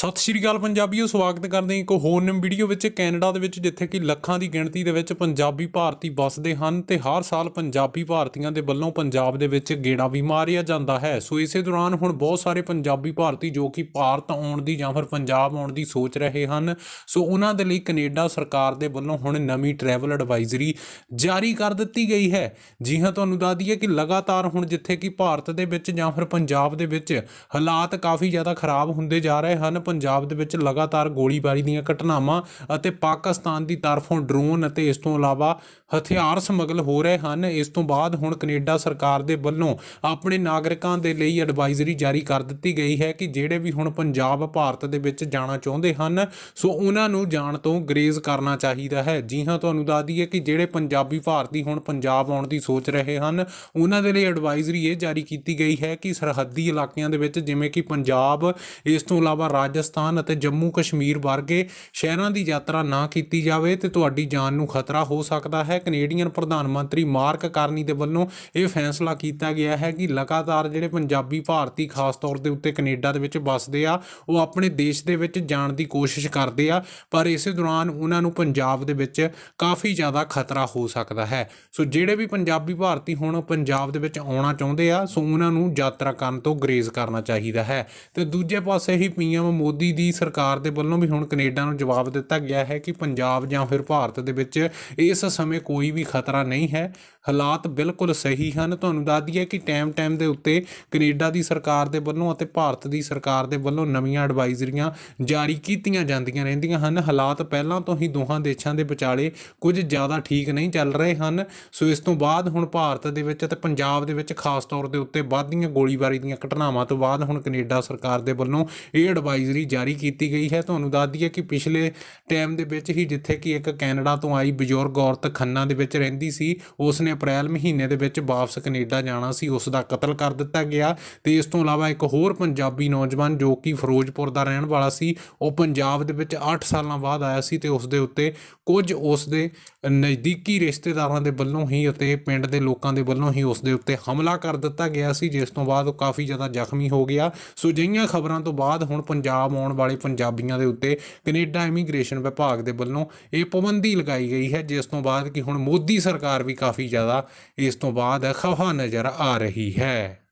ਸਤਿ ਸ਼੍ਰੀ ਅਕਾਲ ਪੰਜਾਬੀਓ, ਸਵਾਗਤ ਕਰਦੇ ਹਾਂ ਇੱਕ ਹੋਰ ਨਵੀਂ ਵੀਡੀਓ ਵਿੱਚ ਕੈਨੇਡਾ ਦੇ ਵਿੱਚ, ਜਿੱਥੇ ਕਿ ਲੱਖਾਂ ਦੀ ਗਿਣਤੀ ਦੇ ਵਿੱਚ ਪੰਜਾਬੀ ਭਾਰਤੀ ਵੱਸਦੇ ਹਨ ਤੇ ਹਰ ਸਾਲ ਪੰਜਾਬੀ ਭਾਰਤੀਆਂ ਦੇ ਵੱਲੋਂ ਪੰਜਾਬ ਦੇ ਵਿੱਚ ਗੇੜਾ ਵੀ ਮਾਰਿਆ ਜਾਂਦਾ ਹੈ। ਸੋ ਇਸੇ ਦੌਰਾਨ ਹੁਣ ਬਹੁਤ ਸਾਰੇ ਪੰਜਾਬੀ ਭਾਰਤੀ ਜੋ ਕਿ ਭਾਰਤ ਆਉਣ ਦੀ ਜਾਂ ਫਿਰ ਪੰਜਾਬ ਆਉਣ ਦੀ ਸੋਚ ਰਹੇ ਹਨ। ਸੋ ਉਹਨਾਂ ਦੇ ਲਈ ਕੈਨੇਡਾ ਸਰਕਾਰ ਦੇ ਵੱਲੋਂ ਹੁਣ ਨਵੀਂ ਟਰੈਵਲ ਐਡਵਾਈਜ਼ਰੀ ਜਾਰੀ ਕਰ ਦਿੱਤੀ ਗਈ ਹੈ। ਜੀ ਹਾਂ, ਤੁਹਾਨੂੰ ਦੱਸ ਦਈਏ ਕਿ ਲਗਾਤਾਰ ਹੁਣ ਜਿੱਥੇ ਕਿ ਭਾਰਤ ਦੇ ਵਿੱਚ ਜਾਂ ਫਿਰ ਪੰਜਾਬ ਦੇ ਵਿੱਚ ਹਾਲਾਤ ਕਾਫੀ ਜ਼ਿਆਦਾ ਖਰਾਬ ਹੁੰਦੇ ਜਾ ਰਹੇ ਹਨ। ਪੰਜਾਬ ਦੇ ਵਿੱਚ ਲਗਾਤਾਰ ਗੋਲੀਬਾਰੀ ਦੀਆਂ ਘਟਨਾਵਾਂ ਅਤੇ ਪਾਕਿਸਤਾਨ ਦੀ ਤਰਫੋਂ ਡਰੋਨ ਅਤੇ ਇਸ ਤੋਂ ਇਲਾਵਾ ਹਥਿਆਰ ਸਮਗਲ ਹੋ ਰਹੇ ਹਨ। ਇਸ ਤੋਂ ਬਾਅਦ ਹੁਣ ਕੈਨੇਡਾ ਸਰਕਾਰ ਦੇ ਵੱਲੋਂ ਆਪਣੇ ਨਾਗਰਿਕਾਂ ਦੇ ਲਈ ਐਡਵਾਈਜ਼ਰੀ ਜਾਰੀ ਕਰ ਦਿੱਤੀ ਗਈ ਹੈ ਕਿ ਜਿਹੜੇ ਵੀ ਹੁਣ ਪੰਜਾਬ, ਭਾਰਤ ਦੇ ਵਿੱਚ ਜਾਣਾ ਚਾਹੁੰਦੇ ਹਨ, ਸੋ ਉਹਨਾਂ ਨੂੰ ਜਾਣ ਤੋਂ ਗਰੇਜ਼ ਕਰਨਾ ਚਾਹੀਦਾ ਹੈ। ਜੀ ਹਾਂ, ਤੁਹਾਨੂੰ ਦੱਸ ਦਈਏ ਕਿ ਜਿਹੜੇ ਪੰਜਾਬੀ ਭਾਰਤੀ ਹੁਣ ਪੰਜਾਬ ਆਉਣ ਦੀ ਸੋਚ ਰਹੇ ਹਨ, ਉਹਨਾਂ ਦੇ ਲਈ ਐਡਵਾਈਜ਼ਰੀ ਇਹ ਜਾਰੀ ਕੀਤੀ ਗਈ ਹੈ ਕਿ ਸਰਹੱਦੀ ਇਲਾਕਿਆਂ ਦੇ ਵਿੱਚ ਜਿਵੇਂ ਕਿ ਪੰਜਾਬ, ਇਸ ਤੋਂ ਇਲਾਵਾ ਰਾਜ ਰਾਜਸਥਾਨ ਅਤੇ ਜੰਮੂ ਕਸ਼ਮੀਰ ਵਰਗੇ ਸ਼ਹਿਰਾਂ ਦੀ ਯਾਤਰਾ ਨਾ ਕੀਤੀ ਜਾਵੇ ਤੇ ਤੁਹਾਡੀ ਜਾਨ ਨੂੰ ਖਤਰਾ ਹੋ ਸਕਦਾ ਹੈ। ਕੈਨੇਡੀਅਨ ਪ੍ਰਧਾਨ ਮੰਤਰੀ ਮਾਰਕ ਕਾਰਨੀ ਦੇ ਵੱਲੋਂ ਇਹ ਫੈਸਲਾ ਕੀਤਾ ਗਿਆ ਹੈ ਕਿ ਲਗਾਤਾਰ ਜਿਹੜੇ ਪੰਜਾਬੀ ਭਾਰਤੀ ਖਾਸ ਤੌਰ ਦੇ ਉੱਤੇ ਕੈਨੇਡਾ ਦੇ ਵਿੱਚ ਵੱਸਦੇ ਆ, ਉਹ ਆਪਣੇ ਦੇਸ਼ ਦੇ ਵਿੱਚ ਜਾਣ ਦੀ ਕੋਸ਼ਿਸ਼ ਕਰਦੇ ਆ, ਪਰ ਇਸੇ ਦੌਰਾਨ ਉਹਨਾਂ ਨੂੰ ਪੰਜਾਬ ਦੇ ਵਿੱਚ ਕਾਫੀ ਜ਼ਿਆਦਾ ਖਤਰਾ ਹੋ ਸਕਦਾ ਹੈ। ਸੋ ਜਿਹੜੇ ਵੀ ਪੰਜਾਬੀ ਭਾਰਤੀ ਹੁਣ ਪੰਜਾਬ ਦੇ ਵਿੱਚ ਆਉਣਾ ਚਾਹੁੰਦੇ ਆ, ਸੋ ਉਹਨਾਂ ਨੂੰ ਯਾਤਰਾ ਕਰਨ ਤੋਂ ਗਰੇਜ਼ ਕਰਨਾ ਚਾਹੀਦਾ ਹੈ। ਤੇ ਦੂਜੇ ਪਾਸੇ ਹੀ ਪੀਐਮ ਮੋਦੀ ਦੀ ਸਰਕਾਰ ਦੇ ਵੱਲੋਂ ਵੀ ਹੁਣ ਕੈਨੇਡਾ ਨੂੰ ਜਵਾਬ ਦਿੱਤਾ ਗਿਆ ਹੈ ਕਿ ਪੰਜਾਬ ਜਾਂ ਫਿਰ ਭਾਰਤ ਦੇ ਵਿੱਚ ਇਸ ਸਮੇਂ ਕੋਈ ਵੀ ਖਤਰਾ ਨਹੀਂ ਹੈ। ਹਾਲਾਤ ਬਿਲਕੁਲ ਸਹੀ ਹਨ। ਤੁਹਾਨੂੰ ਦੱਸ ਦਈਏ ਕਿ ਟਾਈਮ ਟਾਈਮ ਦੇ ਉੱਤੇ ਕੈਨੇਡਾ ਦੀ ਸਰਕਾਰ ਦੇ ਵੱਲੋਂ ਅਤੇ ਭਾਰਤ ਦੀ ਸਰਕਾਰ ਦੇ ਵੱਲੋਂ ਨਵੀਆਂ ਐਡਵਾਈਜ਼ਰੀਆਂ ਜਾਰੀ ਕੀਤੀਆਂ ਜਾਂਦੀਆਂ ਰਹਿੰਦੀਆਂ ਹਨ। ਹਾਲਾਤ ਪਹਿਲਾਂ ਤੋਂ ਹੀ ਦੋਹਾਂ ਦੇਸ਼ਾਂ ਦੇ ਵਿਚਾਲੇ ਕੁਝ ਜ਼ਿਆਦਾ ਠੀਕ ਨਹੀਂ ਚੱਲ ਰਹੇ ਹਨ। ਸੋ ਇਸ ਤੋਂ ਬਾਅਦ ਹੁਣ ਭਾਰਤ ਦੇ ਵਿੱਚ ਅਤੇ ਪੰਜਾਬ ਦੇ ਵਿੱਚ ਖਾਸ ਤੌਰ ਦੇ ਉੱਤੇ ਵੱਧਦੀਆਂ ਗੋਲੀਬਾਰੀ ਦੀਆਂ ਘਟਨਾਵਾਂ ਤੋਂ ਬਾਅਦ ਹੁਣ ਕੈਨੇਡਾ ਸਰਕਾਰ ਦੇ ਵੱਲੋਂ ਇਹ ਐਡਵਾਈਜ਼ਰੀ ਜਾਰੀ ਕੀਤੀ ਗਈ ਹੈ। ਤੁਹਾਨੂੰ ਦੱਸ ਦਈਏ ਕਿ ਪਿਛਲੇ ਟਾਈਮ ਦੇ ਵਿੱਚ ਹੀ ਜਿੱਥੇ ਕਿ ਇੱਕ ਕੈਨੇਡਾ ਤੋਂ ਆਈ ਬਜ਼ੁਰਗ ਔਰਤ ਖੰਨਾ ਦੇ ਵਿੱਚ ਰਹਿੰਦੀ ਸੀ ਉਸ ਨੇ ਅਪ੍ਰੈਲ ਮਹੀਨੇ ਦੇ ਵਿੱਚ ਵਾਪਸ ਕੈਨੇਡਾ ਜਾਣਾ ਸੀ ਉਸ ਦਾ ਕਤਲ ਕਰ ਦਿੱਤਾ ਗਿਆ। ਤੇ ਇਸ ਤੋਂ ਇਲਾਵਾ ਇੱਕ ਹੋਰ ਪੰਜਾਬੀ ਨੌਜਵਾਨ ਜੋ ਕਿ ਫਿਰੋਜ਼ਪੁਰ ਦਾ ਰਹਿਣ ਵਾਲਾ ਸੀ, ਉਹ ਪੰਜਾਬ ਦੇ ਵਿੱਚ 8 ਸਾਲਾਂ ਬਾਅਦ ਆਇਆ ਸੀ ਤੇ ਉਸ ਦੇ ਉੱਤੇ ਕੁਝ ਉਸ ਦੇ ਨਜ਼ਦੀਕੀ ਰਿਸ਼ਤੇਦਾਰਾਂ ਦੇ ਵੱਲੋਂ ਹੀ ਅਤੇ ਪਿੰਡ ਦੇ ਲੋਕਾਂ ਦੇ ਵੱਲੋਂ ਹੀ ਉਸ ਦੇ ਉੱਤੇ ਹਮਲਾ ਕਰ ਦਿੱਤਾ ਗਿਆ ਸੀ, ਜਿਸ ਤੋਂ ਬਾਅਦ ਉਹ ਕਾਫੀ ਜ਼ਿਆਦਾ ਜ਼ਖਮੀ ਹੋ ਗਿਆ। ਸੋ ਜਿਹੀਆਂ ਖਬਰਾਂ ਤੋਂ ਬਾਅਦ ਹੁਣ ਪੰਜਾਬ ਆਉਣ ਵਾਲੇ ਪੰਜਾਬੀਆਂ ਦੇ ਉੱਤੇ ਕੈਨੇਡਾ ਇਮੀਗ੍ਰੇਸ਼ਨ ਵਿਭਾਗ ਦੇ ਵੱਲੋਂ ਇਹ ਪਾਬੰਦੀ ਲਗਾਈ ਗਈ ਹੈ, ਜਿਸ ਤੋਂ ਬਾਅਦ ਕਿ ਹੁਣ ਮੋਦੀ ਸਰਕਾਰ ਵੀ ਕਾਫੀ ਜ਼ਿਆਦਾ ਇਸ ਤੋਂ ਬਾਅਦ ਖਫਾ ਨਜ਼ਰ ਆ ਰਹੀ ਹੈ।